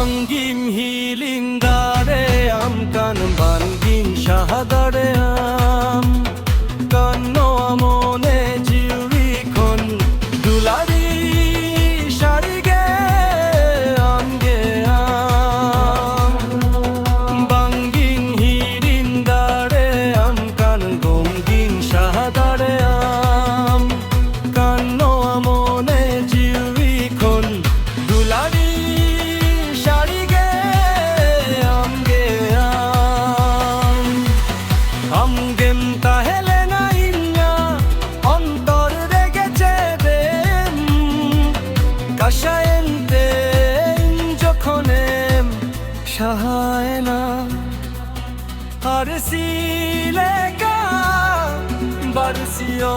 Ghim দেখা হয় না। আর সিলেকা বারসিও।